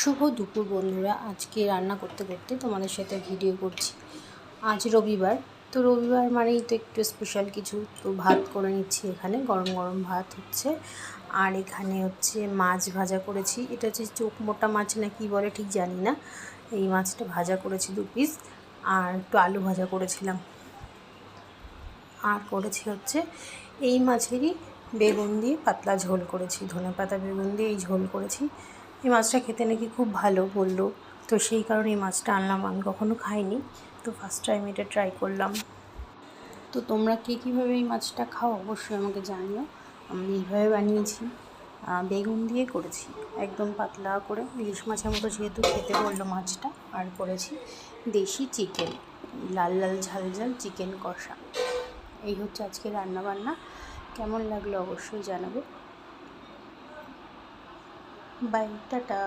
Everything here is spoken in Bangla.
শুভ দুপুর বন্ধুরা। আজকে রান্না করতে করতে তোমাদের সাথে ভিডিও করছি। আজ রবিবার, তো রবিবার মানেই তো একটু স্পেশাল কিছু। তো ভাত করে নিচ্ছি এখানে, গরম গরম ভাত হচ্ছে। আর এখানে হচ্ছে মাছ ভাজা করেছি। এটা হচ্ছে চোখ মোটা মাছ না কি বলে ঠিক জানি না। এই মাছটা ভাজা করেছি দু পিস আর একটু আলু ভাজা করেছিলাম। আর করেছি হচ্ছে এই মাছেরই বেগুন দিয়ে পাতলা ঝোল করেছি। ধনে পাতা বেগুন দিয়ে এই ঝোল করেছি। এই মাছটা খেতে নাকি খুব ভালো বলল। তো সেই কারণে এই মাছটা আনলাম। আমি কখনো খাইনি। তো ফার্স্ট টাইম এটা ট্রাই করলাম। তো তোমরা কে কীভাবে এই মাছটা খাও অবশ্যই আমাকে জানিও। আমি এইভাবে বানিয়েছি। বেগুন দিয়ে করেছি। একদম পাতলা করে। ইলিশ মাছের মতো যেহেতু খেতে বলল মাছটা, আর করেছি দেশি চিকেন লাল লাল, ঝাল ঝাল চিকেন কষা। এই হচ্ছে আজকে রান্না বান্না কেমন লাগল অবশ্যই জানাবে। बाय टाटा